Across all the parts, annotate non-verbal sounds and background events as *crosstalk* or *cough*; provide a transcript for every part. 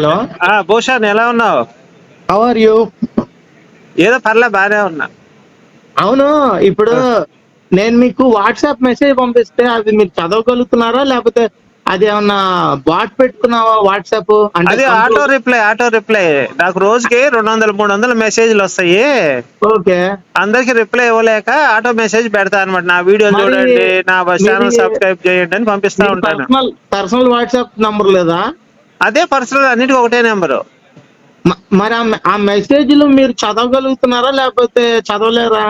Hello. ఆ భూషణ్ ఎలా ఉన్నావు? హౌ ఆర్ యూ ఏదో పర్లే బానే ఉన్నా. అవును ఇప్పుడు నేను మీకు వాట్సాప్ మెసేజ్ పంపిస్తే అది మీరు చదవగలుగుతున్నారా? లేకపోతే అది ఏమన్నా బాట్ పెట్టుకున్నావా వాట్సాప్ అది ఆటో రిప్లై ఆటో రిప్లై నాకు రోజుకి రెండు వందల మూడు వందల మెసేజ్లు వస్తాయి. ఓకే. అందరికి రిప్లై ఇవ్వలేక ఆటో మెసేజ్ పెడతా అనమాట నా వీడియోలు మరి చూడండి నా ఛానల్ సబ్స్క్రైబ్ చేయండి అని పంపిస్తా ఉంటాను. పర్సనల్ వాట్సాప్ నంబర్ లేదా? అదే పర్సనల్ అన్నిటికీ ఒకటే నెంబరు మరి ఆ మెసేజ్లు మీరు చదవగలుగుతున్నారా లేకపోతే చదవలేరా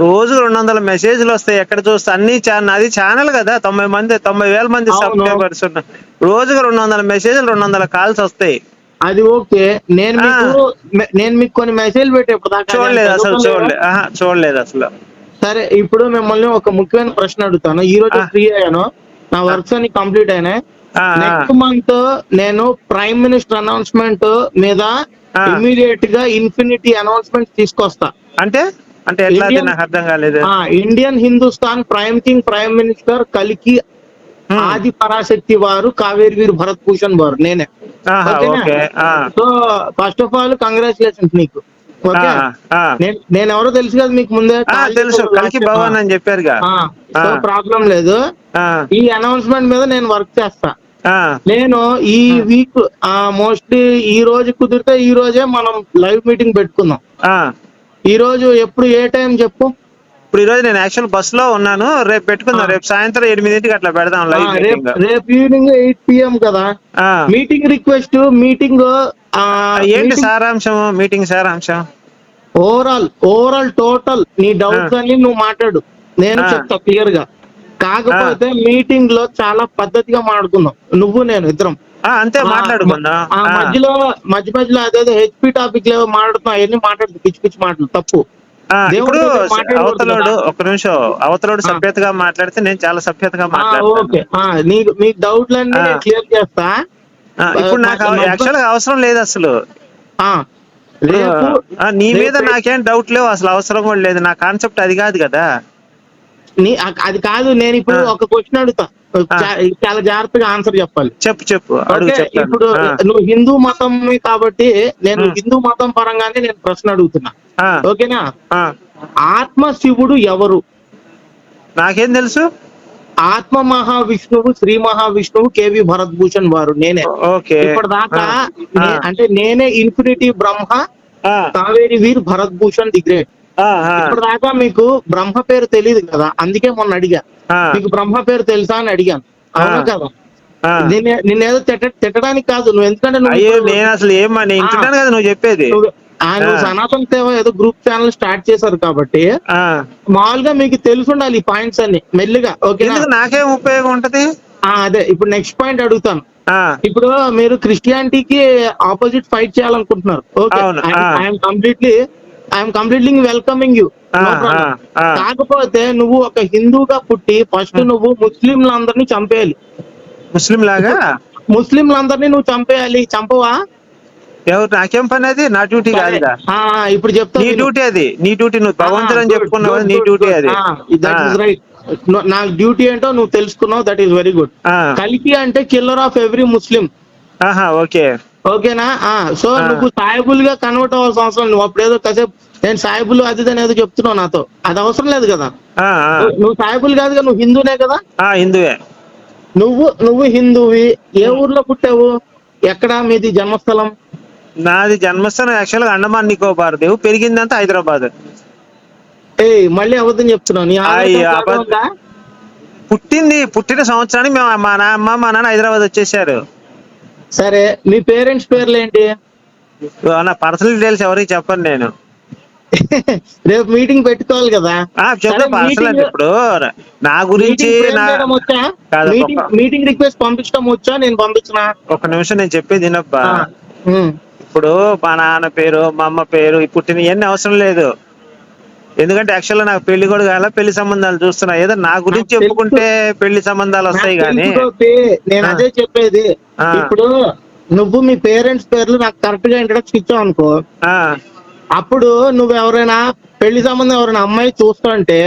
రోజు రెండు వందల మెసేజ్లు వస్తాయి ఎక్కడ చూస్తే అన్ని ఛానల్ అది ఛానల్ కదా తొంభై మంది తొంభై వేల మంది. సబ్స్క్రైబర్స్ ఉన్నారు రోజుకి రెండు వందల మెసేజ్లు రెండు వందల కాల్స్ వస్తాయి అది ఓకే నేను. మీకు నేను మీకు కొన్ని మెసేజ్ దాకా చూడలేదు అసలు? చూడలేదు ఆహా, చూడలేదు అసలు సరే ఇప్పుడు మిమ్మల్ని ఒక ముఖ్యమైన ప్రశ్న అడుగుతాను ఈ రోజు. ఫ్రీ అయ్యాను నా వర్క్స్ అన్ని కంప్లీట్ అయినాయి. నెక్స్ట్ మంత్ నేను ప్రైమ్ మినిస్టర్ అనౌన్స్మెంట్ మీద. ఇమీడియట్గా ఇన్ఫినిటీ అనౌన్స్మెంట్ తీసుకొస్తా. అంటే? అంటే ఎట్లా నాకు అర్థం కాలేదు. Indian Hindustan prime king prime minister కలికి Hmm. ఆది పరాశక్తి వారు కావేరి వీరు భరత్ భూషణ్ వారు నేనే. So first of all congratulations నీకు. నేను ఎవరో తెలుసు కదా మీకు ముందే తెలుసు. కలికి భవన్. అని ఆ. ప్రాబ్లం లేదు. ఈ అనౌన్స్మెంట్ మీద నేను వర్క్ చేస్తా. నేను ఈ వీక్ మోస్ట్లీ ఈ రోజు కుదిరితే ఈ రోజే మనం లైవ్ మీటింగ్ పెట్టుకుందాం. ఈ రోజు ఎప్పుడు ఏ టైం చెప్పు? ఇప్పుడు ఈ రోజు నేను యాక్చువల్ బస్లో ఉన్నాను. రేపు పెట్టుకుందాం. రేపు సాయంత్రం ఎనిమిదింటికి అట్లా పెడదాం లైవ్ రేపు ఈవినింగ్ ఎయిట్ పిఎం కదా. మీటింగ్ రిక్వెస్ట్ మీటింగ్ ఏంటి సారాంశం? మీటింగ్ సారాంశం? ఓవరాల్ ఓవరాల్ టోటల్ నీ డౌట్స్ అన్ని నువ్వు మాట్లాడు. నేను. చెప్తా క్లియర్గా కాకపోతే మీటింగ్లో చాలా పద్ధతిగా మాట్లాడుకుందాం. నువ్వు నేను ఇద్దరం. అంతే మాట్లాడుకుందాం. మధ్యలో మధ్య మధ్యలో అదేదో హెచ్పి టాపిక్ లేవో మాట్లాడుతున్నాం అవన్నీ మాట్లాడుతూ పిచ్చి పిచ్చి మాటలు తప్పు. దేవుడి ఇప్పుడు అవతలోడు. ఒక నిమిషం అవతలోడు. సభ్యతగా మాట్లాడితే నేను చాలా సభ్యతగా మాట్లాడతాను. ఓకే. నీ మీ డౌట్లన్నీ క్లియర్ చేస్తా. ఇప్పుడు నాకు మా- మా- యాక్చువల్గా అవసరం లేదు అసలు. నీ మీద నాకేం డౌట్ లేవు అసలు అవసరం కూడా లేదు. నా కాన్సెప్ట్ అది కాదు కదా. అది కాదు నేను ఇప్పుడు. ఒక క్వశ్చన్ అడుగుతా. చాలా జాగ్రత్తగా ఆన్సర్ చెప్పాలి. చెప్పు చెప్పు. ఇప్పుడు నువ్వు హిందూ మతం కాబట్టి నేను. హిందూ మతం పరంగానే నేను ప్రశ్న అడుగుతున్నా. ఓకేనా. ఆత్మ శివుడు ఎవరు? నాకేం తెలుసు? ఆత్మ మహావిష్ణువు శ్రీ మహావిష్ణువు కేవి భరత్ భూషణ్ వారు. నేనే. ఓకే. ఇప్పటిదాకా అంటే నేనే infinity Brahma Kaveri Veer Bharat Bhushan the great. ఇప్పటిదాకా మీకు బ్రహ్మ పేరు తెలియదు కదా అందుకే మొన్న అడిగా. మీకు బ్రహ్మ పేరు తెలుసా అని అడిగాను. అవునా. కదా. నిన్నేదో తిట్ట తిట్టడానికి కాదు నువ్వు ఎందుకంటే నేను అసలు ఏం నేను ఇంటున్నాను కదా నువ్వు చెప్పేది. నువ్వు- ఆ, నువ్వు ఆ. సనాతన సేవ ఏదో గ్రూప్ ఛానల్ స్టార్ట్ చేశారు కాబట్టి. మామూలుగా మీకు తెలిసి ఉండాలి ఈ పాయింట్స్ అన్ని మెల్లిగా ఎందుకు నాకేం ఉపయోగం ఉంటది? అదే ఇప్పుడు నెక్స్ట్ పాయింట్ అడుగుతాను. ఇప్పుడు మీరు క్రిస్టియానిటీకి ఆపోజిట్ ఫైట్ చేయాలనుకుంటున్నారు okay. I'm completely I'm completely welcoming you. కాకపోతే నువ్వు ఒక హిందూగా పుట్టి ఫస్ట్ నువ్వు ముస్లింలందరినీ చంపేయాలి. ముస్లిం లాగా ముస్లింలందరినీ నువ్వు చంపేయాలి చంపవా? ఎవరు నాకేం పని అది నా డ్యూటీ కాదుగా. ఆ, ఇప్పుడు చెప్తా నీ. డ్యూటీ అది. నీ డ్యూటీ నువ్వు భగవంతుడు అని చెప్పుకున్నావు నీ డ్యూటీ. అది. నా డ్యూటీ ఏంటో నువ్వు తెలుసుకున్నావు దట్ ఈస్ వెరీ గుడ్ కలికి అంటే కిల్లర్ ఆఫ్ ఎవ్రీ ముస్లిం ఆహా ఓకే. ఓకేనా? ఆ సో. నువ్వు సాయిబుల్గా కన్వర్ట్ అవ్వాల్సిన అవసరం. నువ్వు అప్పుడేదో కాసేపు నేను సాయిబుల్ అది అనేది చెప్తున్నావు నాతో. అది అవసరం లేదు కదా. నువ్వు- సాయిబుల్ కాదుగా నువ్వు హిందూనే కదా? హిందువే. నువ్వు నువ్వు హిందువి. ఏ ఊర్లో పుట్టావు? ఎక్కడ మీది జన్మస్థలం? నాది జన్మస్థానం యాక్చువల్గా అండమాన్ నికోబార్ దేవు పెరిగిందంతా హైదరాబాద్. ఏ మళ్ళీ అబద్ధం చెప్తున్నావు? నీ అబద్ధం. ఉందా? పుట్టింది పుట్టిన సంవత్సరానికి మేము మా నాన్న మా నాన్న హైదరాబాద్ వచ్చేసారు. సరే మీ పేరెంట్స్ పేర్లు ఏంటి నా పర్సనల్ డీటెయిల్స్ ఎవరికి చెప్పను నేను. *laughs* రేపు మీటింగ్ పెట్టుకోవాలి కదా? ఆ సరే, పర్సనల్ ఇప్పుడు. నా గురించి మీటింగ్ ఫ్రేమ్ నా చేయడం వచ్చా? కాదు, మీటింగ్ ఒక- మీటింగ్ రిక్వెస్ట్ పంపించడం వచ్చా? నేను పంపించిన. ఒక నిమిషం నేను చెప్పేది వినబ్బా. ఇప్పుడు మా నాన్న పేరు మా అమ్మ పేరు పుట్టిన ఇవన్నీ అవసరం లేదు. ఎందుకంటే యాక్చువల్ నాకు పెళ్ళి కూడా కాల పెళ్ళి సంబంధాలు చూస్తున్నా. ఏదో నా గురించి. చెప్పుకుంటే పెళ్ళి సంబంధాలు వస్తాయి కానీ నేను. అదే చెప్పేది. ఇప్పుడు నువ్వు మీ పేరెంట్స్ పేర్లు నాకు కరెక్ట్గా ఇంట్రడక్షన్ ఇచ్చావు అనుకో. ఆ, అప్పుడు నువ్వు ఎవరైనా పెళ్ళి సంబంధం ఎవరైనా అమ్మాయి చూస్తుంటే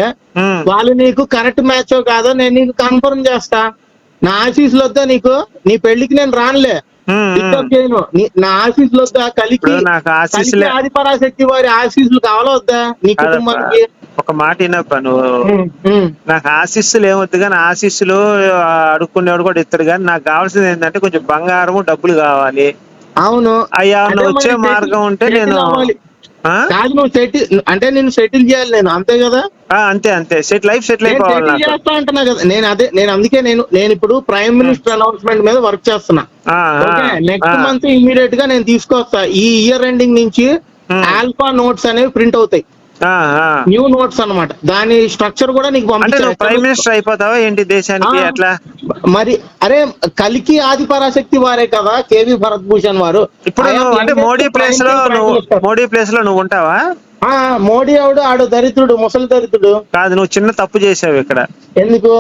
వాళ్ళు నీకు కరెక్ట్ మ్యాచ్ కాదో నేను నీకు కన్ఫర్మ్ చేస్తా. నా ఆశీస్సులు వద్దా నీకు? నీ పెళ్ళికి నేను రానులే. Disturb um. చేయను నీ- నా ఆశీస్సులు వద్దా కలికి నాకు ఆశీస్సులే ఆదిపరాశక్తి వారి ఆశీస్సులు కావాలా వద్దా నీ. కుటుంబానికి ఒక మాట వినప్ప నువ్వు ఉమ్. నాకు ఆశీస్సులు ఏమొద్దు కానీ ఆశీస్సులు అడుక్కునేవాడు కూడా ఇస్తాడు కానీ నాకు కావాల్సింది ఏంటంటే కొంచెం బంగారము డబ్బులు కావాలి అవును అయ్యా వచ్చే మరి మార్గం ఉంటే నేను? కాదు నువ్వు సెటిల్ అంటే నేను సెటిల్ చేయాలి నేను అంతే కదా? అంతే అంతే. సెట్ లైఫ్ సెటిల్ అయిపోవాలి? చేస్తా అంటున్నా కదా. నేను అదే నేను అందుకే నేను నేను ఇప్పుడు ప్రైమ్ మినిస్టర్ అనౌన్స్మెంట్ మీద వర్క్ చేస్తున్నా. Okay next. మంత్ ఇమీడియట్గా నేను తీసుకొస్తా. ఈ ఇయర్ ఎండింగ్ నుంచి. ఆల్ఫా నోట్స్ అనేవి ప్రింట్ అవుతాయి. న్యూ నోట్స్ అన్నమాట. దాని స్ట్రక్చర్ కూడా నీకు ప్రైమ్ మినిస్టర్ అయిపోతావా ఏంటి దేశానికి. అట్లా మరి అరే కలికి ఆది పరాశక్తి వారే కదా కేవి భరత్ భూషణ్ వారు. ఇప్పుడు అంటే మోడీ ప్లేస్లో నువ్వు. మోడీ ప్లేస్లో నువ్వు ఉంటావా? మోడీ ఆవిడ ఆడు దరిద్రుడు ముసలి దరిద్రుడు. కాదు నువ్వు చిన్న తప్పు చేసావు ఇక్కడ. ఎందుకు?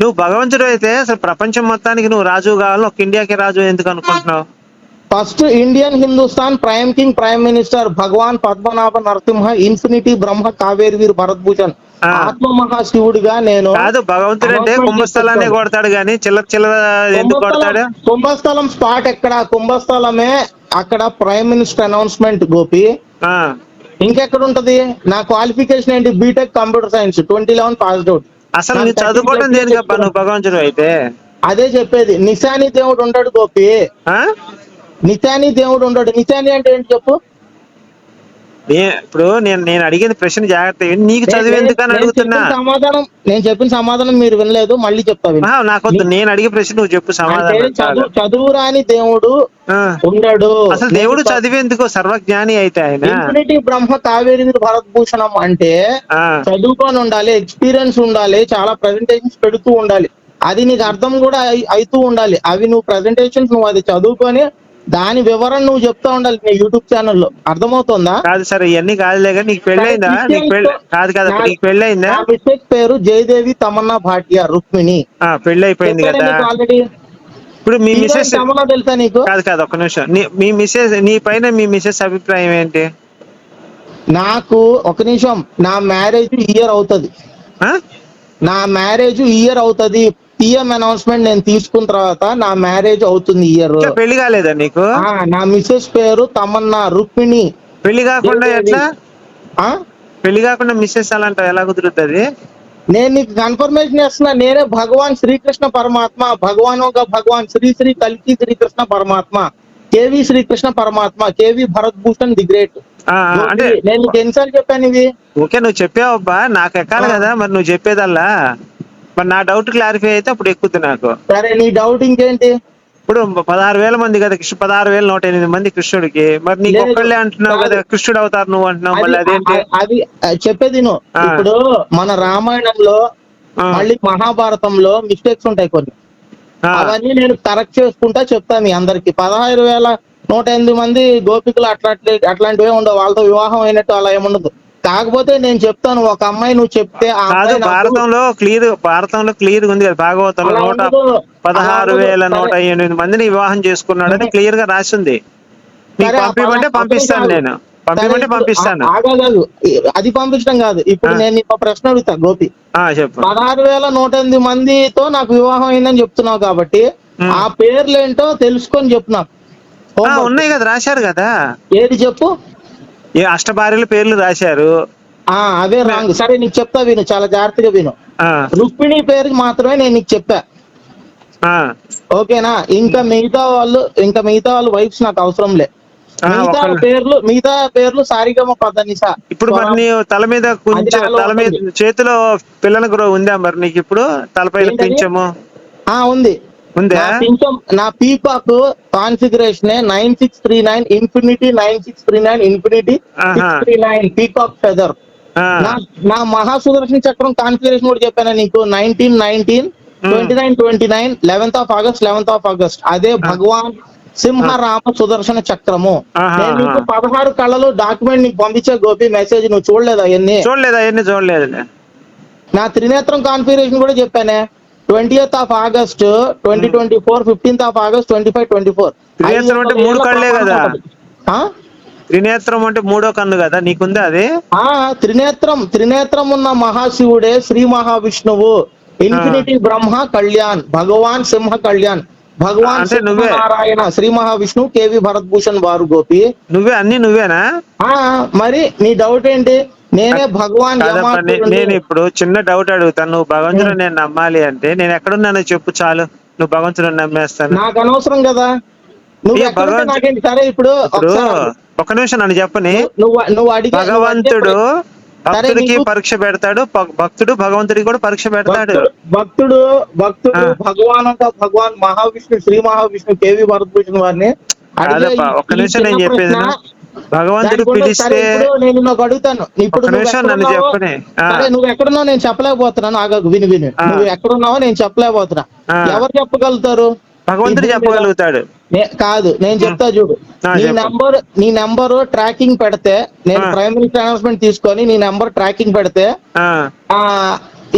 నువ్వు భగవంతుడు అయితే అసలు ప్రపంచం మొత్తానికి నువ్వు రాజు కావాలి ఒక ఇండియాకి రాజు ఎందుకు అనుకుంటున్నావు? First Indian Hindustan prime king prime minister Bhagwan Padmanabha Narasimha infinity Brahma Kaveri Veer Bharat Bhushan. ఆత్మ మహాశివుడిగా నేను కాదు భగవంతుడు అంటే కుంభస్థలాన్ని. కొడతాడు కానీ చిల్లర చిల్లర ఎందుకు కొడతాడు? కుంభస్థలం స్పాట్ ఎక్కడ? కుంభస్థలమే అక్కడ ప్రైమ్ మినిస్టర్ అనౌన్స్మెంట్ గోపి. ఇంకెక్కడ ఉంటది? నా క్వాలిఫికేషన్ ఏంటి? BTech computer science twenty eleven passed out. అసలు చదువుకోవడం 30 దేనికప్ప నువ్వు భగవంతుడు అయితే? అదే చెప్పేది నిశాని దేవుడు ఉండడు గోపి. ఆ? నిశాని దేవుడు ఉండడు. నిశాని అంటే ఏంటి చెప్పు? ఇప్పుడు నేను నేను అడిగిన ప్రశ్న జాగ్రత్త. నీకు చదివి ఎందుకని నేను అడుగుతున్నా? సమాధానం నేను చెప్పిన సమాధానం మీరు వినలేదు మళ్ళీ చెప్తా నాకొద్దు. నేను అడిగే ప్రశ్న నువ్వు చెప్పు సమాధానం. చదువు రాని దేవుడు. ఉండడు. అసలు దేవుడు చదివేందుకు సర్వజ్ఞాని అయితే ఆయన? ఇన్ఫినిటీ బ్రహ్మ కావేరి భరత్ భూషణం అంటే చదువుకొని ఉండాలి ఎక్స్పీరియన్స్ ఉండాలి చాలా ప్రజెంటేషన్స్ పెడుతూ ఉండాలి. అది నీకు అర్థం కూడా అవుతూ ఉండాలి. అవి నువ్వు ప్రజెంటేషన్స్ నువ్వు అది చదువుకొని దాని వివరణ నువ్వు చెప్తా ఉండాలి నీ యూట్యూబ్ ఛానల్లో. అర్థమవుతుందా? కాదు సరే ఇవన్నీ కాదులే కానీ నీకు పెళ్ళైందా? నీకు పెళ్ళి కాదు కాదు నీకు పెళ్ళైందా? మిస్టేక్ పేరు జయదేవి తమన్నా భాటియా రుక్మిణి. ఆ, పెళ్ళి అయిపోయింది కదా ఆల్రెడీ ఇప్పుడు మీ మిసెస్ తెలుసా నీకు? కాదు కాదు ఒక్క నిమిషం. మీ మిసెస్ నీ పైన మీ మిసెస్ అభిప్రాయం ఏంటి? నాకు ఒక నిమిషం నా మ్యారేజ్ ఇయర్ అవుతది. ఆ? నా మ్యారేజ్ ఇయర్ అవుతది. పిఎం అనౌన్స్మెంట్ నేను తీసుకున్న తర్వాత నా మ్యారేజ్ అవుతుంది ఇయర్ పెళ్ళి కాలేదా నీకు? నా మిస్సెస్ పేరు తమన్నా రుక్మిణి. పెళ్ళి కాకుండా. ఎట్లా? ఆ? పెళ్ళి కాకుండా మిస్సెస్ అలాంటి ఎలా కుదురుతుంది? నేను నీకు కన్ఫర్మేషన్ చేస్తున్నా నేనే భగవాన్ శ్రీకృష్ణ పరమాత్మ భగవాన్ ఒక భగవాన్ శ్రీ శ్రీ కల్కి శ్రీకృష్ణ పరమాత్మ కేవి శ్రీకృష్ణ పరమాత్మ KV Bharat Bhushan the great. అంటే నేను ఎన్నిసార్లు చెప్పాను ఇవి? ఓకే నువ్వు చెప్పావబ్బా నాకు ఎక్కాలి. కదా మరి నువ్వు చెప్పేదల్లా? మరి నా డౌట్ క్లారిఫై అయితే అప్పుడు ఎక్కుద్ది నాకు. సరే నీ డౌట్ ఇంకేంటి? ఇప్పుడు పదహారు వేల మంది కదా కృష్ణ పదహారు వేల నూట ఎనిమిది మంది కృష్ణుడికి. మరి నీకు. ఒక్కళ్ళే అంటున్నావు కదా. కృష్ణుడు అవుతారు నువ్వు అంటున్నావు మళ్ళీ అది అదేంటి? అది చెప్పేది నువ్వు. ఇప్పుడు మన రామాయణంలో మళ్ళీ మహాభారతంలో మిస్టేక్స్ ఉంటాయి కొన్ని. అవన్నీ నేను కరెక్ట్ చేసుకుంటా చెప్తా మీ అందరికి. పదహారు వేల నూట ఎనిమిది మంది గోపికలు అట్లాంటి అట్లాంటివే ఉండవు. వాళ్ళతో వివాహం అయినట్టు అలా ఏముండదు. కాకపోతే నేను చెప్తాను ఒక అమ్మాయి నువ్వు చెప్తే ఆ కాదు అమ్మాయి నాకు- భారతంలో క్లియర్ భారతంలో క్లియర్ ఉంది కదా భాగవతంలో అలా నూట ఉండదు. పదహారు అలా వేల ఉండదు. నూట. ఎనిమిది మందిని వివాహం చేసుకున్నాడని. క్లియర్గా రాసింది నీకు సరే, ఆ పంపిమంటే పంపిస్తాను నేను. పంపిమంటే ఇప్పుడు పంపిస్తాను ఆ- ఆగలేదు అది పంపించడం కాదు ఇప్పుడు ఆ. నేను నీకు ఒక ప్రశ్న అడుగుతా గోపి ఆ చెప్పు పదహారు వేల నూట ఎనిమిది మందితో నాకు వివాహం అయిందని చెప్తున్నావు కాబట్టి ఉమ్. ఆ పేర్లు ఏంటో తెలుసుకొని చెప్పు నాకు ఆ, Homework. ఉన్నాయి కదా రాశారు కదా ఏది చెప్పు ఏ అష్టభార్యల పేర్లు రాశారు. ఆ అవే రాంగ్. సరే నీకు చెప్తా విను చాలా జాగ్రత్తగా విను. రుక్మిణి పేరుకి మాత్రమే నేను నీకు చెప్పా. ఓకేనా? ఇంకా మిగతా వాళ్ళు ఇంకా మిగతా వాళ్ళ వైఫ్స్ నాకు అవసరం లే. మిగతా పేర్లు మిగతా పేర్లు సారిగమ పద్దనిసా ఇప్పుడు మరి నీ తల మీద తల మీద. చేతిలో పిల్లల గ్రో ఉందా మరి నీకు ఇప్పుడు? తలపైన ఏంటది? పింఛము. ఆ ఉందా. నా peacock configuration nine six three nine infinity nine six three nine infinity. Six three nine peacock feather. నా మహాసుదర్శన చక్రం కాన్ఫిగరేషన్ కూడా చెప్పాను నీకు? Nineteen nineteen twenty nine twenty nine eleventh of August eleventh of August. అదే భగవాన్ సింహ రామ సుదర్శన చక్రము. నేను నీకు. పదహారు కళలు డాక్యుమెంట్ నీకు పంపించే గోపి మెసేజ్ నువ్వు చూడలేదు అవన్నీ. చూడలేదు అవన్నీ చూడలేదులే నా త్రినేత్రం కాన్ఫిగరేషన్ కూడా చెప్పానే. Twentieth of August twenty twenty four fifteenth of August twenty five twenty four. త్రినేత్రం అంటే మూడు కళ్ళే కదా? త్రినేత్రం అంటే మూడో కన్ను కదా? నీకుందా అది? త్రినేత్రం త్రినేత్రం ఉన్న మహాశివుడే శ్రీ మహావిష్ణువు. ఇన్ఫినిటీ బ్రహ్మ కళ్యాణ్ భగవాన్ సింహ కళ్యాణ్. భగవాన్. నారాయణ శ్రీ మహావిష్ణువు కేవి భరత్ భూషణ్ వారు గోపి. నువ్వే అన్ని నువ్వేనా? ఆ మరి నీ డౌట్ ఏంటి? నేనే భగవాన్. నేను ఇప్పుడు చిన్న డౌట్ అడుగుతాను. నువ్వు భగవంతుడు నేను నమ్మాలి అంటే నేను ఎక్కడున్నానో చెప్పు చాలు. నువ్వు భగవంతుడు నమ్మేస్తాను. నాకు అనవసరం కదా. నువ్వు సరే ఇప్పుడు ఒక నిమిషం నన్ను చెప్పని. నువ్వు నువ్వు అడిగే భగవంతుడు భక్తుడికి పరీక్ష పెడతాడు. భక్తుడు భగవంతుడికి కూడా పరీక్ష పెడతాడు. భక్తుడు భక్తుడు. భగవాన్ భగవాన్ మహావిష్ణు శ్రీ మహావిష్ణు కేవి భరతభూషణ్ వారిని ఒక్క నిమిషం నేను చెప్పేది. భగవంతుడు పిలిస్తే నేను నాకు అడుగుతాను. ఇప్పుడు నన్ను చెప్పని. నువ్వు ఎక్కడున్నావు నేను చెప్పలేకపోతున్నాను. ఆగకు విని విని. నువ్వు ఎక్కడున్నావో నేను చెప్పలేకపోతున్నా. ఎవరు చెప్పగలుగుతారు? భగవంతుడు చెప్పగలుగుతాడు. కాదు నేను చెప్తా చూడు. నీ. నెంబర్ నీ నెంబర్ ట్రాకింగ్ పెడితే నేను ఆ. ప్రైమరీ అనౌన్స్మెంట్ తీసుకొని నీ నెంబర్ ట్రాకింగ్ పెడితే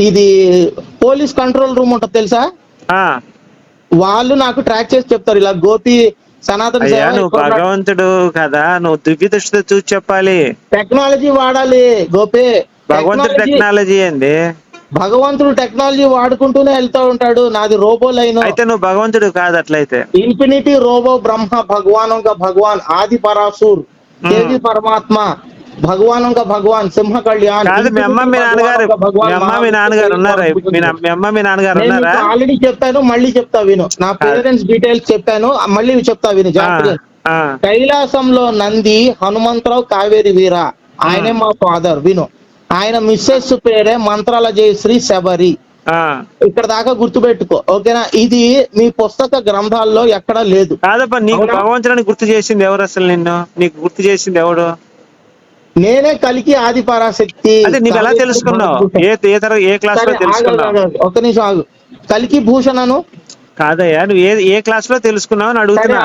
ఇది పోలీస్ కంట్రోల్ రూమ్ ఉంటుంది తెలుసా? వాళ్ళు నాకు ట్రాక్ చేసి చెప్తారు ఇలా గోపి సనాతన అయ్యా నువ్వు భగవంతుడు కదా నువ్వు దివ్య దృష్టితో చూసి చెప్పాలి. టెక్నాలజీ వాడాలి గోపి. భగవంతుడు టెక్నాలజీ ఏంది? భగవంతుడు టెక్నాలజీ వాడుకుంటూనే వెళ్తూ ఉంటాడు నాది రోబో లైన్. అయితే నువ్వు భగవంతుడు కాదు అట్లయితే ఇన్ఫినిటీ రోబో బ్రహ్మ భగవాన్ భగవాన్ ఆది పరాశూర్ దేవి పరమాత్మ. భగవాన్ का భగవాన్ సింహ కళ్యాణ్ కాదు మీ అమ్మ మీ నాన్నగారు మీ అమ్మ మీ నాన్నగారు ఉన్నారా? మీ అమ్మ మీ నాన్నగారు ఉన్నారా? ఆల్రెడీ చెప్పాను మళ్ళీ చెప్తా విను. నా పేరెంట్స్ డీటెయిల్స్ చెప్పాను మళ్ళీ చెప్తా విను జాగ్రత్తగా. కైలాసంలో నంది హనుమంతరావు కావేరి వీర. ఆయనే మా ఫాదర్ విను. ఆయన మిస్సెస్ పేరే మంత్రాల జయశ్రీ శబరి. ఇక్కడ దాకా గుర్తుపెట్టుకో ఓకేనా? ఇది మీ పుస్తక గ్రంథాల్లో ఎక్కడా లేదు. కాదప్ప నీకు అవునా? భగవంతుడిని గుర్తు చేసింది ఎవరు అసలు నిన్ను? నీకు గుర్తు చేసింది ఎవడు? నేనే కలికి ఆది పరాశక్తి. అంటే నీకు ఎలా తెలుసుకున్నావు? ఏ ఏ తర ఏ క్లాస్లో తెలుసుకున్నావు. ఒక్క నిమిషం ఆగు. కలికి భూషణను? కాదయ్యా నువ్వు ఏ ఏ క్లాస్లో తెలుసుకున్నావు అని అడుగుతున్నా.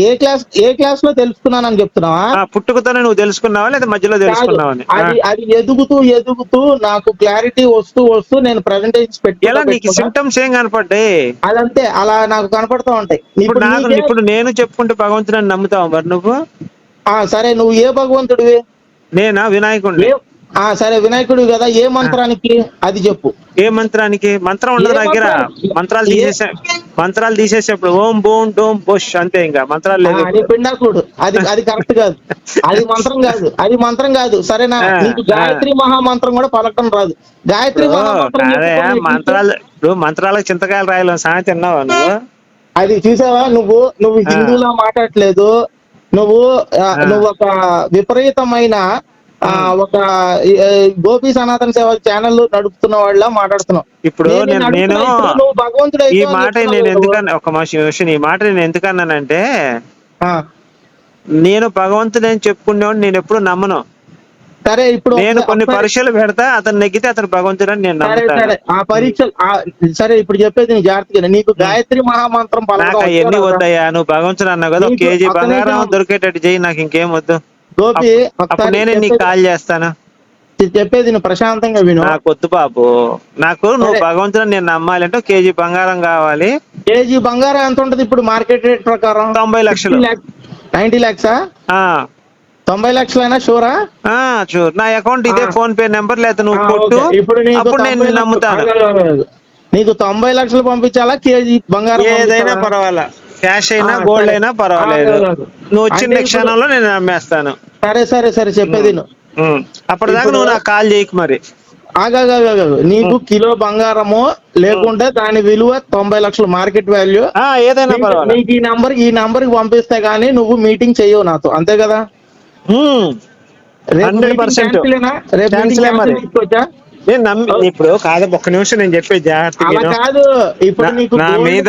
ఏ క్లాస్ ఏ క్లాస్లో తెలుసుకున్నానని చెప్తున్నావా? ఆ, పుట్టుకతోనే నువ్వు తెలుసుకున్నావా లేదా మధ్యలో ఆ. అది అది ఎదుగుతూ ఎదుగుతూ నాకు క్లారిటీ వస్తూ వస్తూ నేను ప్రజెంటేషన్ ఎలా నీకు పెట్టి సిమ్టమ్స్ ఏం కనపడ్డాయి? అదంతే అలా నాకు కనపడుతూ ఉంటాయి. ఇప్పుడు నాకు ఇప్పుడు నేను చెప్పుకుంటే భగవంతుని నమ్ముతావు మరి నువ్వు? ఆ, సరే నువ్వు ఏ భగవంతుడివి? నేనా? వినాయకుడిని ఆ సరే వినాయకుడు కదా ఏ మంత్రానికి? అది చెప్పు. ఏ మంత్రానికి? మంత్రం ఉండదు దగ్గర. మంత్రం? మంత్రాలు తీసేసా మంత్రాలు తీసేసేప్పుడు ఓం బోం డోం బొష్ అంతే ఇంకా. మంత్రాలు లేదు అది పిండాకుడు. అది అది కరెక్ట్ కాదు. అది మంత్రం కాదు. అది మంత్రం కాదు. సరేనా? నీకు గాయత్రి మహామంత్రం కూడా పలకడం రాదు. గాయత్రి అదే మంత్రాలు ఇప్పుడు మంత్రాలకు చింతకాయలు రాయలు సాయం తిన్నావా నువ్వు? అది చూసావా? నువ్వు నువ్వు ఆ. హిందూలా మాట్లాడట్లేదు. నువ్వు. నువ్వు ఒక విపరీతమైన ఆ, ఒక గోపి సనాతన సేవ ఛానల్ నడుపుతున్న వాళ్ళ మాట్లాడుతున్నావు ఇప్పుడు నేను భగవంతుడు ఈ మాట నేను. ఎందుకన్నా ఒక విషయం ఈ మాట నేను ఎందుకన్నానంటే నేను భగవంతుడు అని చెప్పుకునేవాడు నేను ఎప్పుడు నమ్మను సరే ఇప్పుడు నేను కొన్ని పరీక్షలు పెడతా అతను నెగ్గితే అతను భగవంతుడు అని నేను సరే ఆ పరీక్షలు సరే ఇప్పుడు చెప్పేది నీ జాగ్రత్తగా నీకు గాయత్రి మహామంత్రం నాకు అవన్నీ? వద్దయ్యా? నువ్వు భగవంతుడు అన్నావు కదా కేజీ బంగారం. దొరికేటట్టు చెయ్యి నాకు ఇంకేం వద్దు. గోపి అప్పుడు నేనే నీకు కాల్ చేస్తాను. చెప్పేది నువ్వు ప్రశాంతంగా విను. నాకు వద్దు బాబు. నాకు నువ్వు. భగవంతుడు నేను నమ్మాలంటే కేజీ బంగారం కావాలి. కేజీ బంగారం ఎంత ఉంటది ఇప్పుడు మార్కెట్ రేట్ ప్రకారం? తొంభై లక్షలు. నైన్టీ లాక్సా ఆ. తొంభై లక్షలైనా షూరా? ఆ చూడు నా అకౌంట్ ఇదే. ఫోన్ పే నెంబర్ లేదా నువ్వు కొట్టు. ఇప్పుడు అప్పుడు నేను నమ్ముతాను. నీకు తొంభై లక్షలు పంపించాలా? కేజీ బంగారం ఏదైనా? పర్వాలా. క్యాష్ అయినా గోల్డ్. అయినా పర్వాలేదు. నువ్వు వచ్చిన క్షణంలో నేను నమ్మేస్తాను. సరే సరే సరే చెప్పేది. అప్పటిదాకా నువ్వు నాకు కాల్ చేయకు మరి. ఆగాగాగాగు నీకు కిలో బంగారము లేకుంటే దాని విలువ తొంభై లక్షలు మార్కెట్ వాల్యూ. ఆ ఏదైనా నీకు ఈ నంబర్ ఈ నంబర్కి పంపిస్తే గానీ నువ్వు మీటింగ్ చెయ్యవు నాతో. అంతే కదా? ఉమ్. రేపు 100% meeting cancel ఏనా? రేపు meeting Cancel ఏ cancel మరి. చేసుకోవచ్చా? నేను నమ్మి ఇప్పుడు కాదు ఒక్క నిమిషం నేను చెప్పే జాగ్రత్త నా మీద.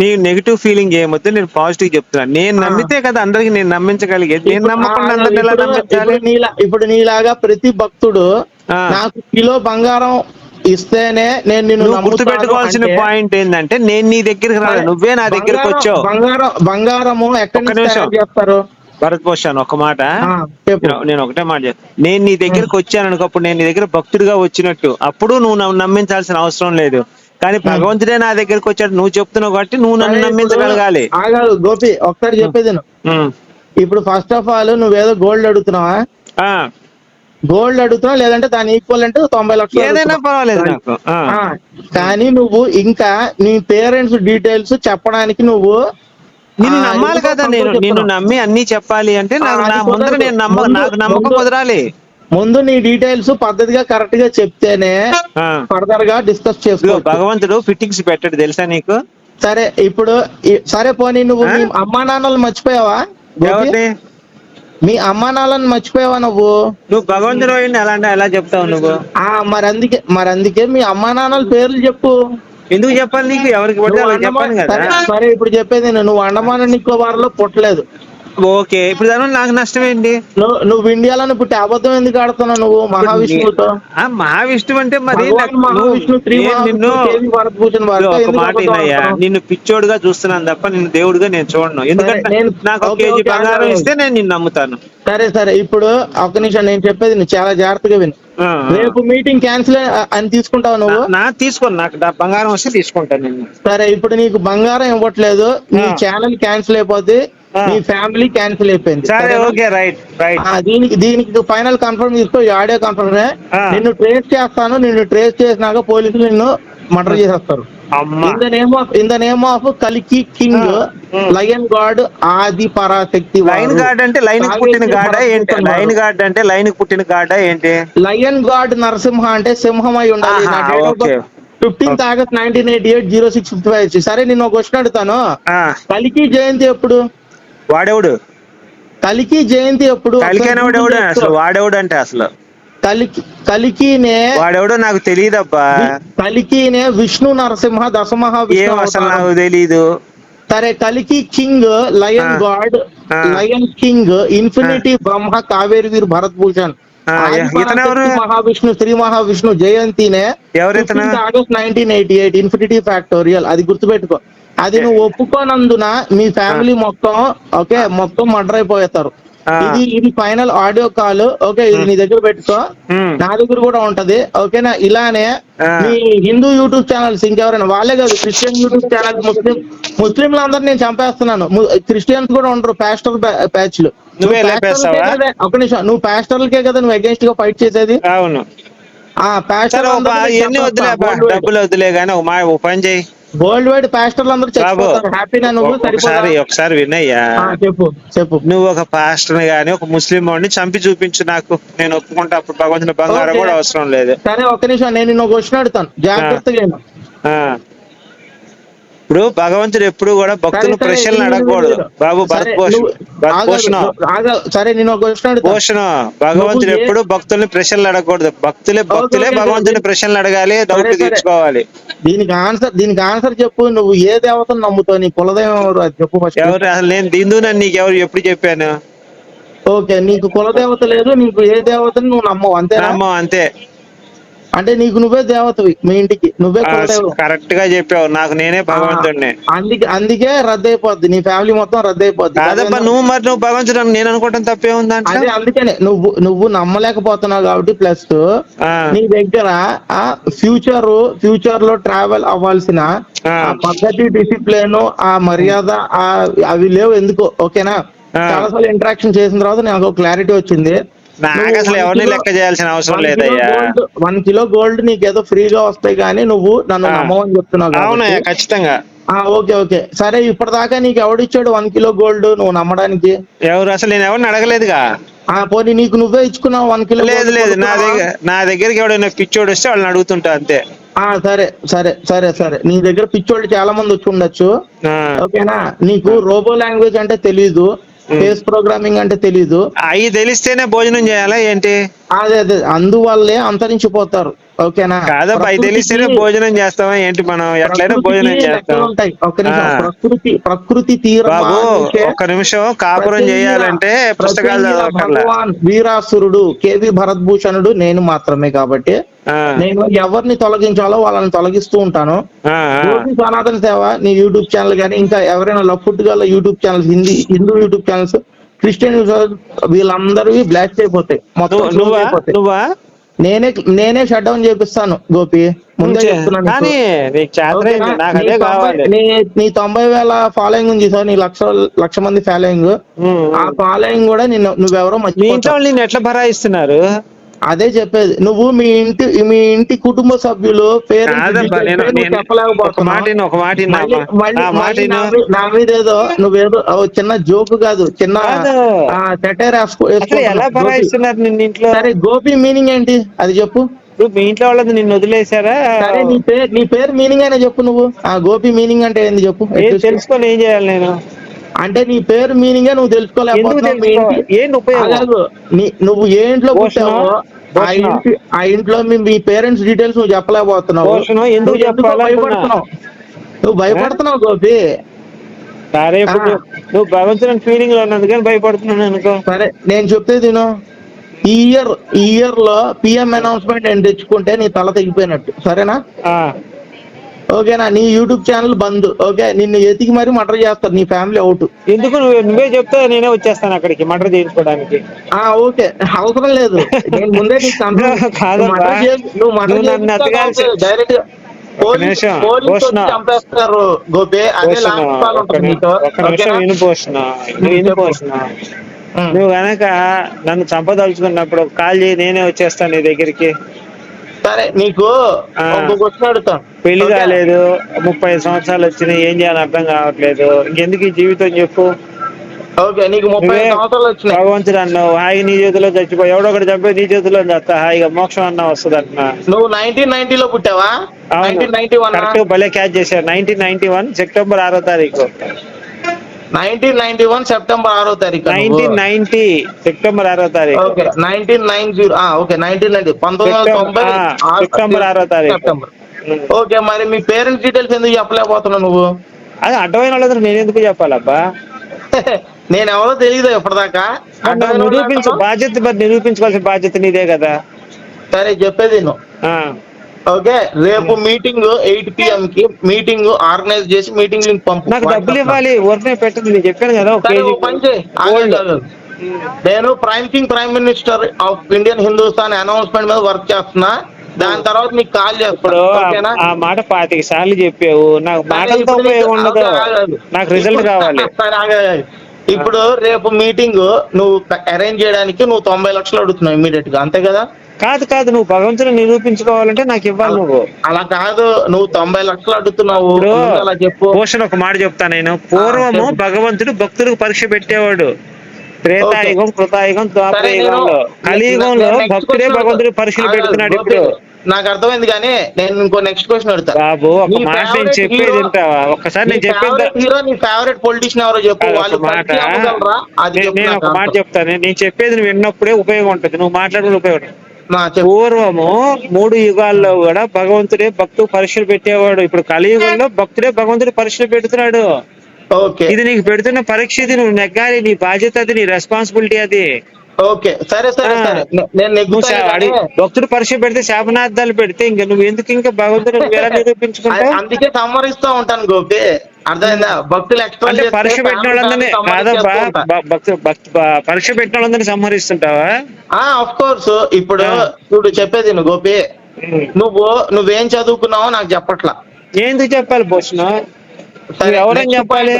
నీ నెగిటివ్ ఫీలింగ్ ఏమొద్దు నేను పాజిటివ్ చెప్తున్నా నేను. నమ్మితే కదా అందరికి నేను నమ్మించగలిగేది నేను నమ్మకుండా ఆ, అందరిని ఎలా ఇప్పుడు- నమ్మించాలి నీలాగా ప్రతి భక్తుడు. నాకు కిలో బంగారం ఇస్తేనే నేను నిన్ను గుర్తుపెట్టుకోవాల్సిన అంటే- పాయింట్ ఏంటంటే నేను నీ దగ్గరికి రాలేదు నువ్వే నా దగ్గరికి వచ్చావు బంగారం బంగారము ఎక్కడి చేస్తారు భరత్ భూషణ్ ఒక మాట? నేను- ఒకటే మాట చెప్తా. నేను నీ దగ్గరికి వచ్చాను అనుకో అప్పుడు నేను నీ దగ్గర భక్తుడిగా వచ్చినట్టు. అప్పుడు నువ్వు నమ్మించాల్సిన అవసరం లేదు. కానీ భగవంతుడే నా దగ్గరికి వచ్చాడు. నువ్వు చెప్తున్నావు కాబట్టి నువ్వు నన్ను నమ్మించగలగాలి. గోపి ఒకసారి చెప్పేది. ఇప్పుడు ఫస్ట్ ఆఫ్ ఆల్ నువ్వేదో గోల్డ్ అడుగుతున్నావా? ఆ, గోల్డ్ అడుగుతున్నావు? లేదంటే దాని ఈక్వల్ అంటే తొంభై లక్షలు ఏదైనా. పర్వాలేదు కానీ నువ్వు ఇంకా నీ పేరెంట్స్ డీటెయిల్స్ చెప్పడానికి నువ్వు నిన్ను ఆ, నమ్మాలి కదా నేను. నమ్మి అన్ని చెప్పాలి అంటే నాకు నా ముందర. నేను నమ్మ నాకు నమ్మకం కుదరాలి. ముందు నీ డీటెయిల్స్ పద్ధతిగా కరెక్ట్గా చెప్తేనే. ఫర్దర్గా డిస్కస్ చేసుకోవచ్చు. భగవంతుడు ఫిట్టింగ్స్ పెట్టాడు తెలుసా నీకు? సరే ఇప్పుడు సరే పోనీ నువ్వు? మీ అమ్మా నాన్నలు మర్చిపోయావా? మీ అమ్మా నాన్నలను మర్చిపోయావా నువ్వు? నువ్వు భగవంతుడు అంటే ఎలా చెప్తావు నువ్వు? ఆ మరి అందుకే మరి అందుకే మీ అమ్మా నాన్నల పేర్లు చెప్పు. ఎందుకు చెప్పాలి నీకు? ఎవరికి పడితే వాళ్ళకి చెప్పాను కదా. సరే ఇప్పుడు చెప్పేది నేను. నువ్వు అండమాన్ నికోబార్లో పుట్టలేదు. ఓకే. ఇప్పుడు దాని నాకు నష్టం ఏంటి నువ్వు నువ్వు ఇండియాలో పుట్టి అబద్ధం ఎందుకు ఆడుతున్నావు నువ్వు? మహావిష్ణువుతో. ఆ మహావిష్ణు అంటే మరి మహావిష్ణు నిన్ను ఒక మాట వినయ్యా? నిన్ను పిచ్చోడుగా చూస్తున్నాను తప్ప నిన్ను దేవుడిగా నేను చూడను. ఎందుకంటే నేను- నాకు ఒక కేజీ బంగారం. ఇస్తే నేను నిన్ను నమ్ముతాను. సరే సరే ఇప్పుడు ఒక నిమిషం నేను చెప్పేది నువ్వు చాలా జాగ్రత్తగా విను. రేపు మీటింగ్ క్యాన్సిల్ అని తీసుకుంటావు నువ్వు? నా- తీసుకోను నాకు బంగారం వస్తే తీసుకుంటాను నేను. సరే ఇప్పుడు నీకు బంగారం ఇవ్వట్లేదు నీ. ఛానల్ క్యాన్సిల్ అయిపోద్ది. నీ ఫ్యామిలీ క్యాన్సిల్ అయిపోయింది. సరే? Okay right right. దీనికి దీనికి ఫైనల్ కన్ఫర్మ్ తీసుకో ఆడియో కన్ఫర్మ్. నిన్ను ట్రేస్ చేస్తాను నిన్ను ట్రేస్ చేసినాక పోలీసులు నిన్ను మర్డర్ చేసేస్తారు. In the name of in the name of కలికి king. Lion god Adi Parashakti line guard అంటే లైన్ పుట్టిన గాడా ఏంటి? లైన్ గార్డ్ అంటే లైన్కి పుట్టిన గాడా ఏంటి? లయన్ గాడ్ నరసింహ అంటే సింహం అయి ఉండాలి. Fifteenth August nineteen eighty eight zero six fifty five సరే నేను ఒక క్వశ్చన్ అడుగుతాను. కలికి జయంతి ఎప్పుడు? వాడెవడు? కలికి జయంతి ఎప్పుడు? కలికైన వాడెవడు? అసలు వాడెవడు అంటే అసలు. కలికి కలికినే వాడెవడో నాకు తెలియదబ్బా కలికినే విష్ణు నరసింహ దశమహ ఏం అసలు. నాకు తెలీదు. సరే కలికి king lion. God. Lion king infinity Brahma Kaveri Veer Bharat Bhushan. Mahavishnu Shri Mahavishnu జయంతినే? August nineteen eighty eight infinity factorial. అది గుర్తుపెట్టుకో. అది నువ్వు ఒప్పుకోనందున మీ ఫ్యామిలీ మొత్తం ఓకే మొత్తం మర్డర్ అయిపోతారు. ఇది ఇది ఫైనల్ ఆడియో కాల్ ఓకే ఇది నీ దగ్గర పెట్టుకో. నా దగ్గర కూడా ఉంటది ఓకేనా? ఇలానే. మీ హిందూ యూట్యూబ్ ఛానల్స్ ఇంకెవరైనా వాళ్ళే కాదు క్రిస్టియన్ యూట్యూబ్ ఛానల్ ముస్లిం ముస్లింలు అందరు నేను చంపేస్తున్నాను. క్రిస్టియన్స్ కూడా ఉండరు పాస్టర్ బ్యాచ్లు నువ్వే నువ్వు లేపేస్తావా? పాస్టర్లకే కదా- ఒక నిమిషం నువ్వు పాస్టర్లకే కదా నువ్వు అగేన్స్ట్గా ఫైట్ చేసేది? అవును. పాస్టర్ ఎన్ని వద్దులే డబ్బులు వద్దులే కానీ ఒక మా పని చేయి. వరల్డ్ వైడ్ పాస్టర్లు అందరూ చచ్చిపోతారు. హ్యాపీనా నువ్వు? ఒకసారి ఒకసారి వినయ్యా. చెప్పు చెప్పు. నువ్వు ఒక పాస్టర్ గాని ఒక ముస్లిం వాడిని చంపి చూపించు నాకు. నేను ఒప్పుకుంటా అప్పుడు భగవంతుని బంగారం. కూడా అవసరం లేదు. సరే ఒక నిమిషం నేను నిన్ను క్వశ్చన్ అడుగుతాను. జాగ్రత్తగా. ఇప్పుడు భగవంతుడు ఎప్పుడు కూడా భక్తులు ప్రశ్నలు అడగకూడదు. బాబు సరే, నేను పోషణ. భగవంతుడు ఎప్పుడు భక్తుల్ని ప్రశ్నలు అడగకూడదు. భక్తులే భక్తులే భగవంతుని. ప్రశ్నలు అడగాలి డౌట్. తీర్చుకోవాలి. దీనికి ఆన్సర్ దీనికి ఆన్సర్ చెప్పు. నువ్వు ఏ దేవతను నమ్ముతావు? నీ కులదైవం ఎవరు? అది చెప్పు ఎవరు? అసలు నేను దిందునని నీకు ఎవరు ఎప్పుడు చెప్పాను? ఓకే నీకు కులదేవత లేదు. నీకు ఏ దేవతని నువ్వు నమ్మవు? అంతేనా? నమ్మం అంతే. అంటే నీకు నువ్వే దేవతవి మీ ఇంటికి. నువ్వే కరెక్ట్గా చెప్పావు. నాకు నేనే భగవంతుడిని అందుకే అందుకే రద్దయిపోద్ది. నీ ఫ్యామిలీ మొత్తం రద్దయిపోద్ది. కాదబ్బా నువ్వు మరి నువ్వు భగవంతుడు నేను అనుకోవటం తప్పే ఉంది అదే అంటే అందుకనే. నువ్వు నువ్వు నమ్మలేకపోతున్నావు కాబట్టి ప్లస్ నీ దగ్గర ఆ ఫ్యూచర్ ఫ్యూచర్లో ట్రావెల్ అవ్వాల్సిన పద్ధతి డిసిప్లిన్ ఆ మర్యాద ఆ అవి లేవు ఎందుకో. ఓకేనా. చాలా ఇంటరాక్షన్ చేసిన తర్వాత నాకు క్లారిటీ వచ్చింది. నాకు అసలు ఎవరిని లెక్క చేయాల్సిన అవసరం లేదయ్యా. వన్ కిలో గోల్డ్ నీకు ఏదో ఫ్రీగా వస్తాయి కానీ నువ్వు నన్ను. నమ్మవని చెప్తున్నావు అవునయ్యా. ఖచ్చితంగా. ఆ, ఓకే ఓకే. సరే ఇప్పటిదాకా నీకు ఎవడిచ్చాడు వన్ కిలో గోల్డ్ నువ్వు నమ్మడానికి? ఎవరు? అసలు నేను ఎవరిని అడగలేదుగా. ఆ పోనీ నీకు నువ్వే ఇచ్చుకున్నావు వన్ కిలో లేదు లేదు. నా? దగ్గర నా దగ్గరికి ఎవడైనా పిచ్చోడు వస్తే వాళ్ళని అడుగుతుంటా అంతే. ఆ సరే సరే సరే సరే. నీ దగ్గర పిచ్చోళ్ళు చాలా మంది వచ్చి ఉండొచ్చు. ఓకేనా? నీకు రోబో లాంగ్వేజ్ అంటే తెలీదు. స్పేస్ ప్రోగ్రామింగ్ అంటే తెలీదు. అవి తెలిస్తేనే భోజనం చేయాలా ఏంటి? అదే అదే. అందువల్లే అంతరించిపోతారు. ఓకేనా? కాదబ్బా తెలిస్తేనే భోజనం చేస్తామా ఏంటి మనం? ఎట్లయినా భోజనం చేస్తాం. నిమిషం. ప్రకృతి ప్రకృతి తీర ఒక్క నిమిషం కాపురం చేయాలంటే పుస్తకాలు భగవాన్ వీరాసురుడు కేవి భరత్ భూషణుడు నేను మాత్రమే కాబట్టి నేను ఎవరిని తొలగించాలో వాళ్ళని తొలగిస్తూ ఉంటాను. సనాతన సేవ నీ యూట్యూబ్ ఛానల్ కానీ ఇంకా ఎవరైనా గల YouTube channels Hindi Hindu YouTube channels Christian వీళ్ళందరివి block అయిపోతాయి. మొత్తం నువ్వు- నేనే నేనే షట్ డౌన్ చేపిస్తాను గోపి. ముందే చెప్తున్నాను నీ తొంభై- వేల ఫాలోయింగ్ ఉంది సార్ నీ లక్ష లక్ష మంది ఫాలోయింగ్. ఆ ఫాలోయింగ్ కూడా నిన్ను నువ్వెవరో మీ ఇంట్లో మర్చిపోతావు. వాళ్ళు నేను ఎట్లా భరాయిస్తున్నారు? అదే చెప్పేది. నువ్వు మీ ఇంటి మీ ఇంటి కుటుంబ సభ్యులు విను. నా మీద ఏదో నువ్వేదో చిన్న జోక్ కాదు చిన్న. సెటైర్ సరే గోపి మీనింగ్ ఏంటి? అది చెప్పు. ఇప్పుడు మీ ఇంట్లో వాళ్ళది నిన్ను వదిలేశారా? సరే నీ పేరు నీ పేరు మీనింగ్ అయినా చెప్పు నువ్వు. ఆ గోపి మీనింగ్ అంటే ఏంది చెప్పు. తెలుసుకొని ఏం చేయాలి నేను? అంటే నీ పేరు మీనింగ్ నువ్వు తెలుసుకోలేకపోతున్నావు. నువ్వు ఏ ఇంట్లో పుట్టావో ఆ భూషణ. ఇంటి ఆ ఇంట్లో మీ పేరెంట్స్ డీటెయిల్స్ నువ్వు చెప్పలేకపోతున్నావు. ఎందుకు? భయపడుతున్నావు. నువ్వు భయపడుతున్నావు గోపి. సరే. నువ్వు భగవంతుని ఫీలింగ్లో భయపడుతున్నాను అనుకో. సరే నేను చెప్తే తిను. ఈ ఇయర్ ఈ ఇయర్లో పిఎం అనౌన్స్మెంట్ నేను తెచ్చుకుంటే నీ తల తెగిపోయినట్టు. సరేనా? ఓకేనా నీ యూట్యూబ్ ఛానల్ బంద్. ఓకే నిన్ను ఎతికి మరి మర్డర్ చేస్తారు నీ ఫ్యామిలీ అవుట్. ఎందుకు నువ్వు నువ్వే చెప్తే నేనే వచ్చేస్తాను అక్కడికి మటర్ చేయించుకోవడానికి. ఆ ఓకే అవసరం లేదు. నేను ముందే నీకు. *laughs* నువ్వు చేయ- నువ్వు. చంపేస్తారు. గోపి అదే గనక నన్ను చంపదలుచుకున్నప్పుడు కాల్ చేయి నేనే వచ్చేస్తాను నీ దగ్గరికి. సరే నీకు క్వశ్చన్ అడుగుతాను. పెళ్ళి? కాలేదు ముప్పై సంవత్సరాలు వచ్చినాయి ఏం చేయాలో అర్థం కావట్లేదు. ఇంకెందుకు ఈ జీవితం చెప్పు. ఓకే నీకు ముప్పై సంవత్సరాలు వచ్చినాయి. భగవంతుడు అన్నావు హాయి నీ చేతిలో చచ్చిపో ఎవడో ఒకటి చంపే నీ చేతిలో చస్తా హాయిగా మోక్షం అన్నా వస్తుంది అంటున్నా నువ్వు నైన్టీన్ నైన్టీలో పుట్టావా? నైన్టీన్ నైన్టీ వన్ కరెక్ట్ భలే క్యాచ్ చేశారు. నైన్టీన్ నైన్టీ వన్ సెప్టెంబర్ ఆరో తారీఖు. నైన్టీన్ నైన్టీ వన్ సెప్టెంబర్ ఆరో తారీఖు నైన్టీన్ నైన్టీ సెప్టెంబర్ ఆరో తారీఖు. Okay nineteen nine zero okay nineteen ninety పంతొమ్మిది వందల తొంభై సెప్టెంబర్- ఆరు- తారీఖు. సెప్టెంబర్. ఓకే మరి మీ పేరెంట్స్ డీటెయిల్స్ ఎందుకు చెప్పలేకపోతున్నావు నువ్వు? అది అడ్డమైన వాళ్ళందరూ నేను ఎందుకు చెప్పాలబ్బా? *laughs* నేను ఎవరో తెలియదు ఇప్పటిదాకా నిరూపించు? బాధ్యత మరి నిరూపించుకోవాల్సిన బాధ్యత నీదే కదా? సరే చెప్పేది నువ్వు ఓకే రేపు మీటింగ్ ఎయిట్ పిఎం కి మీటింగ్ ఆర్గనైజ్ చేసి మీటింగ్ లింక్ పంపు. నాకు డబ్బులు ఇవ్వాలి ఊరికే పెట్టదు నేను చెప్పాను కదా ఒక సరే, కేజీ ఓ పని చేయి. ఆగండి, ఆగండి. నేను prime king prime minister of Indian Hindustan announcement మీద వర్క్ చేస్తున్నా. దాని తర్వాత నీకు కాల్ ఇప్పుడు చేస్తాను ఆ- ఓకేనా? ఆ మాట పాతిక సార్లు చెప్పావు. నాకు మాటలతో ఇప్పుడు నీకు- ఉపయోగం ఉండదు. ఆగు, ఆగు, ఆగు. నాకు రిజల్ట్ ఇప్పుడు- కావాలి. *laughs* సరే, ఆగు, ఆగు. ఇప్పుడు రేపు మీటింగ్ నువ్వు అరేంజ్ చేయడానికి నువ్వు తొంభై లక్షలు అడుగుతున్నావు ఇమీడియట్గా. అంతే కదా? కాదు కాదు నువ్వు భగవంతుని నిరూపించుకోవాలంటే నాకు ఇవ్వాలి నువ్వు. అలా కాదు నువ్వు తొంభై లక్షలు అడుగుతున్నావు. అలా చెప్పు. ఒక మాట చెప్తా నేను. పూర్వము. భగవంతుడు భక్తులకు పరీక్ష పెట్టేవాడు. త్రేతాయుగం కృతాయుగం ద్వాపరయుగంలో. కలియుగంలో భక్తుడే భగవంతుడు. పరీక్షలు పెడుతున్నాడు ఇప్పుడు. నాకు అర్థమైంది కానీ నేను ఇంకో నెక్స్ట్ క్వశ్చన్ అడుగుతా. బాబు ఒక మాట నేను చెప్పేది వింటావా? ఒక్కసారి నేను చెప్పేది hero నీ ఫేవరెట్ పొలిటీషియన్ ఎవరో చెప్పు. వాళ్ళు మాట. నేను- ఒక మాట. చెప్తాను. నేను చెప్పేది నువ్వు విన్నప్పుడే ఉపయోగం ఉంటుంది. నువ్వు మాట్లాడుకుని ఉపయోగం పూర్వము మూడు యుగాల్లో కూడా భగవంతుడే భక్తు పరీక్షలు పెట్టేవాడు. ఇప్పుడు కలియుగంలో భక్తుడే భగవంతుడు పరీక్షలు పెడుతున్నాడు. ఇది నీకు పెడుతున్న పరీక్ష ఇది నువ్వు నెగ్గాలి నీ బాధ్యత అది నీ రెస్పాన్సిబిలిటీ అది. ఓకే సరే సరే నేను భక్తుడు పరీక్ష పెడితే శాపనార్థాలు పెడితే ఇంకా నువ్వు ఎందుకు ఇంకా భగవంతుడు నిరూపించుకుంటావు *laughs* అందుకే సంవరిస్తూ ఉంటాను గోపి. అర్థమైందా? భక్తులు ఎక్స్ట్రా అంటే పరీక్ష పెట్టిన వాళ్ళందరినీ కాదబ్బా భక్తు పరీక్ష పెట్టిన వాళ్ళందరినీ సంహరిస్తుంటావా? ఆఫ్ కోర్స్ ఇప్పుడు. చూడు చెప్పేది నువ్వు గోపి. నువ్వు నువ్వేం చదువుకున్నావో నాకు చెప్పట్లా. ఎందుకు చెప్పాలి భూషణ next చెప్పాలి?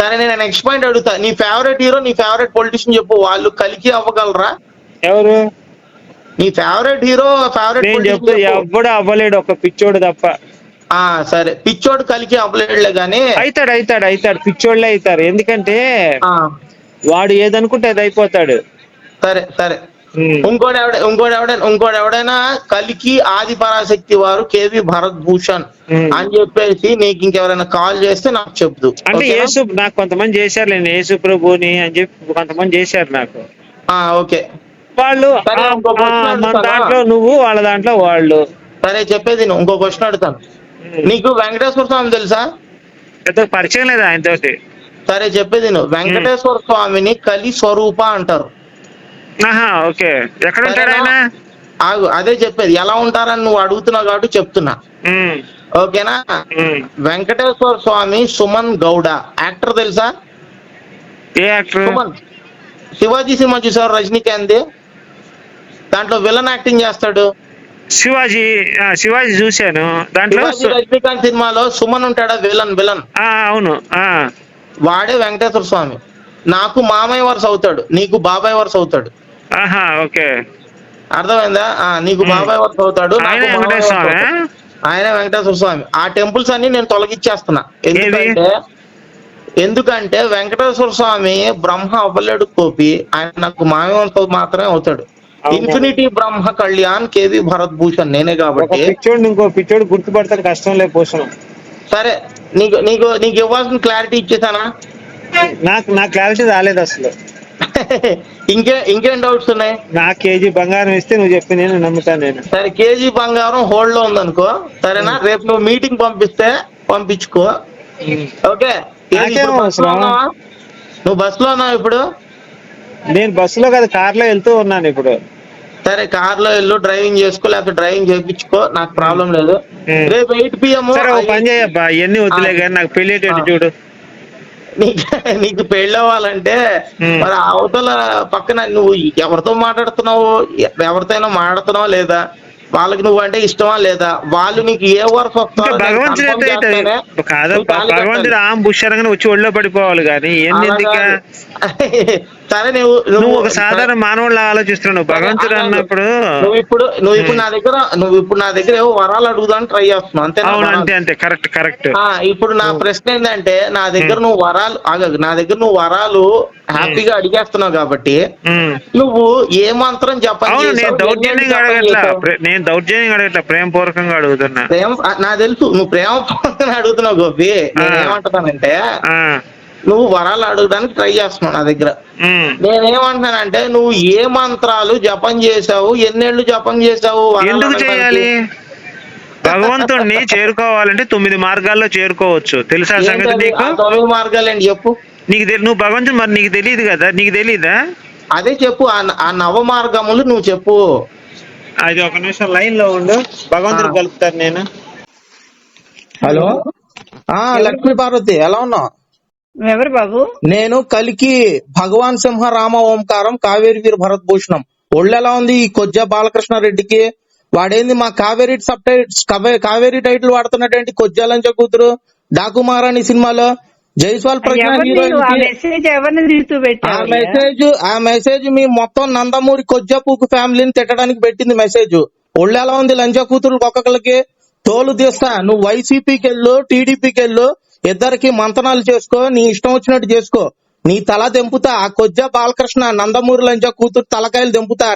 సరే నేను నెక్స్ట్ పాయింట్ అడుగుతా. నీ ఫేవరెట్ హీరో నీ ఫేవరెట్ పొలిటీషియన్ చెప్పు. వాళ్ళు కలికి అవ్వగలరా? ఎవరు? నీ ఫేవరెట్ హీరో ఫేవరెట్ నేను చెప్తా ఎవ్వడు అవ్వలేడు ఒక పిచ్చోడు తప్ప. ఆ సరే. పిచ్చోడు కలికి అవ్వలేడులే గానీ అవుతాడు అవుతాడు అవుతాడు పిచ్చోళ్ళే అవుతారు ఎందుకంటే ఆ, వాడు ఏదనుకుంటే అది అయిపోతాడు. సరే సరే. ఇంకోటి ఎవడ ఇంకోటి ఎవడ ఇంకోటి ఎవడైనా కలికి ఆది పరాశక్తి వారు కేవి భరత్ భూషణ్. అని చెప్పేసి నీకు ఇంకెవరైనా కాల్ చేస్తే నాకు చెప్దు. అంటే? యేసు నాకు కొంతమంది చేశారు నేను యేసు ప్రభుని అని చెప్పి కొంతమంది చేశారు నాకు. ఆ, ఓకే. వాళ్ళు మన? దాంట్లో నువ్వు వాళ్ళ దాంట్లో వాళ్ళు. సరే చెప్పేది నువ్వు ఇంకో క్వశ్చన్ అడుగుతాను. నీకు వెంకటేశ్వర స్వామి తెలుసా? పరిచయం లేదు ఆయనతోటి. సరే చెప్పేది నువ్వు. వెంకటేశ్వర స్వామిని కలి స్వరూప అంటారు. ఓకే. ఎక్కడ ఉంటాడు ఆయన? ఆగు అదే చెప్పేది. ఎలా ఉంటారని నువ్వు అడుగుతున్నావు కాబట్టి చెప్తున్నా. ఓకేనా. వెంకటేశ్వర స్వామి సుమన్ గౌడ. యాక్టర్ తెలుసా? ఏ యాక్టర్? సుమన్. శివాజీ సినిమా చూసారు రజనీకాంత్? దాంట్లో విలన్ యాక్టింగ్ చేస్తాడు. శివాజీ శివాజీ చూశాను. దాంట్లో రజనీకాంత్ సినిమాలో సుమన్ ఉంటాడా? Villain villain. అవును వాడే వెంకటేశ్వర స్వామి. నాకు మామయ్య వరుస అవుతాడు. నీకు బాబాయ్ వరుస అవుతాడు. ఆహా ఓకే. అర్థమైందా? నీకు బాబాయ్ వర్క్ అవుతాడు నాకు ఆయన వెంకటేశ్వర స్వామి. ఆ టెంపుల్స్ అన్ని నేను తొలగించేస్తున్నా ఎందుకంటే ఎందుకంటే వెంకటేశ్వర స్వామి బ్రహ్మ అవ్వలేడు కోపి ఆయన నాకు మామయ్యతో మాత్రమే అవుతాడు? ఇన్ఫినిటీ బ్రహ్మ కళ్యాణ్ కేవి భరత్ భూషణ్ నేనే కాబట్టి. పిచ్చోడు ఇంకో పిచ్చోడు గుర్తుపడతాడు కష్టం లేదు పోషణం. సరే నీకు నీకు నీకు ఇవ్వాల్సిన క్లారిటీ ఇచ్చేసానా? నాకు నా క్లారిటీ రాలేదు అసలు. ఇంకే ఇంకేం డౌట్స్ ఉన్నాయి? నా కేజీ బంగారం ఇస్తే నువ్వు చెప్పి నేను నమ్ముతాను నేను. సరే కేజీ బంగారం హోల్డ్లో ఉందనుకో సరేనా? రేపు నువ్వు మీటింగ్ పంపిస్తే పంపించుకో. ఓకే? ఇప్పుడు బస్సులో అవసరం? ఉన్నావా? నువ్వు ఇప్పుడు? నేను బస్సులో కదా కార్లో వెళ్తూ ఉన్నాను ఇప్పుడు. సరే కార్లో వెళ్ళు డ్రైవింగ్ చేసుకో లేకపోతే డ్రైవింగ్ చేయించుకో నాకు ప్రాబ్లం లేదు. రేపు ఎయిట్ పిఎం పని చేయబ్బా ఇవన్నీ వద్దులే కానీ నాకు పెళ్ళి. చూడు. నీకు *laughs* నీకు పెళ్ళి అవ్వాలంటే ఉమ్. మరి అవతల పక్కన నువ్వు ఎవరితో మాట్లాడుతున్నావు ఎవరితోనైనా మాట్లాడుతున్నావా లేదా వాళ్ళకి నువ్వు అంటే ఇష్టమా లేదా? వాళ్ళు నీకు ఏ వర్క్ ఇంకా భగవంతుడు భగవంతుడు ఆమె వచ్చి ఒళ్ళో పడిపోవాలి కానీ *laughs* సరే నువ్వు నువ్వు ఒక సాధారణ మానవుడిలా ఆలోచిస్తున్నావు. భగవంతుడు. అన్నప్పుడు నువ్వు ఇప్పుడు నువ్వు ఇప్పుడు నా దగ్గర నువ్వు ఇప్పుడు నా దగ్గర ఏవో వరాలు అడుగుదామని ట్రై చేస్తున్నావు. అంతే అవును అంతే అంతే. కరెక్ట్ కరెక్ట్ ఇప్పుడు నా ప్రశ్న ఏంటంటే నా దగ్గర నువ్వు వరాలు ఆగదు నా దగ్గర నువ్వు వరాలు హ్యాపీగా అడిగేస్తున్నావు కాబట్టి నువ్వు ఏ మంత్రం అవును నేను చేసావు, ఎన్ని దౌర్జన్యంగా జపం అడగట్లా చేసావు? ప్రే- నేను దౌర్జన్యంగా అడగట్లా ప్రేమపూర్వకంగా అడుగుతున్నా. ప్రేమ నాకు తెలుసు నువ్వు ప్రేమ పూర్వకంగా అడుగుతున్నావు గోపి. నేను ఆ, నువ్వు వరాలు అడగడానికి ట్రై చేస్తున్నావు నా దగ్గర. ఉమ్. నేనేమంటున్నానంటే నువ్వు ఏ మంత్రాలు జపం చేసావు ఎన్నేళ్ళు జపం చేసావు ఎందుకు? చేయాలి? భగవంతుణ్ణి చేరుకోవాలంటే తొమ్మిది మార్గాల్లో చేరుకోవచ్చు. తెలుసా సంగతి? నీకు? తొమ్మిది మార్గాలు ఏంటి చెప్పు. నీకు నువ్వు భగవంతుడు మరి నీకు తెలియదు కదా? నీకు తెలియదా అదే చెప్పు ఆ నవ మార్గములు నువ్వు చెప్పు. అది ఒక నిమిషం లైన్లో ఉండు. భగవంతుడు. కలుపుతారు నేను. హలో? ఆ లక్ష్మీ పార్వతి ఎలా ఉన్నావు? ఎవరు బాబు? నేను కలికి భగవాన్ సింహ రామ ఓంకారం కావేరి వీర భరత్ భూషణం. ఒళ్ళు ఎలా ఉంది ఈ కొజ్జ బాలకృష్ణ రెడ్డికి వాడేంది మా Kaveri subtitles Kaveri title వాడుతున్నట్టేంటి కొజ్జాలంచ కూతురు డాకు మహారాణి సినిమాలో? జైస్వాల్ ఆ మెసేజ్ ఆ మెసేజ్ మీ మొత్తం నందమూరి కొజ్జపూకు ఫ్యామిలీని తిట్టడానికి పెట్టింది మెసేజ్ ఒళ్ళు ఎలా ఉంది? లంచా కూతురు ఒక్కొక్కరికి తోలు తీస్తా. నువ్వు వైసీపీకి వెళ్ళు టీడీపీకి వెళ్ళు ఇద్దరికి మంతనాలు చేసుకో నీ ఇష్టం వచ్చినట్టు చేసుకో. నీ తల తెంపుతా. ఆ కొజ్జ బాలకృష్ణ నందమూరి లంచా కూతురు తలకాయలు తెంపుతా.